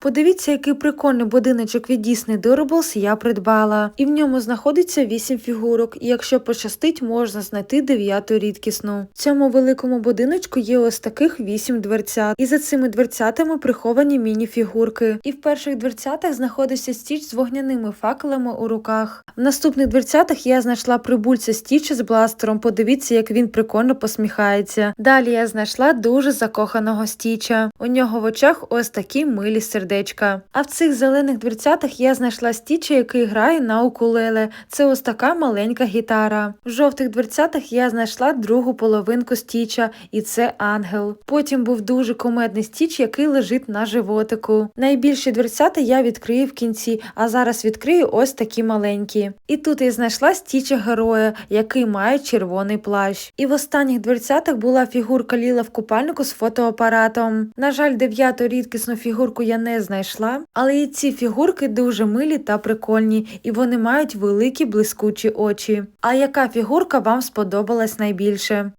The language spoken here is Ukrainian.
Подивіться, який прикольний будиночок від Disney Durables я придбала. І в ньому знаходиться 8 фігурок, і якщо пощастить, можна знайти дев'яту рідкісну. В цьому великому будиночку є ось таких 8 дверцят. І за цими дверцятами приховані міні-фігурки. І в перших дверцятах знаходився стіч з вогняними факелами у руках. В наступних дверцятах я знайшла прибульця стіча з бластером. Подивіться, як він прикольно посміхається. Далі я знайшла дуже закоханого стіча. У нього в очах ось такі милі сердечка. А в цих зелених дверцятах я знайшла стіча, який грає на укулеле. Це ось така маленька гітара. В жовтих дверцятах я знайшла другу половинку стіча, і це ангел. Потім був дуже комедний стіч, який лежить на животику. Найбільші дверцята я відкрию в кінці, а зараз відкрию ось такі маленькі. І тут я знайшла стіча героя, який має червоний плащ. І в останніх дверцятах була фігурка Ліла в купальнику з фотоапаратом. На жаль, дев'яту рідкісну фігурку я знайшла, але і ці фігурки дуже милі та прикольні, і вони мають великі блискучі очі. А яка фігурка вам сподобалась найбільше?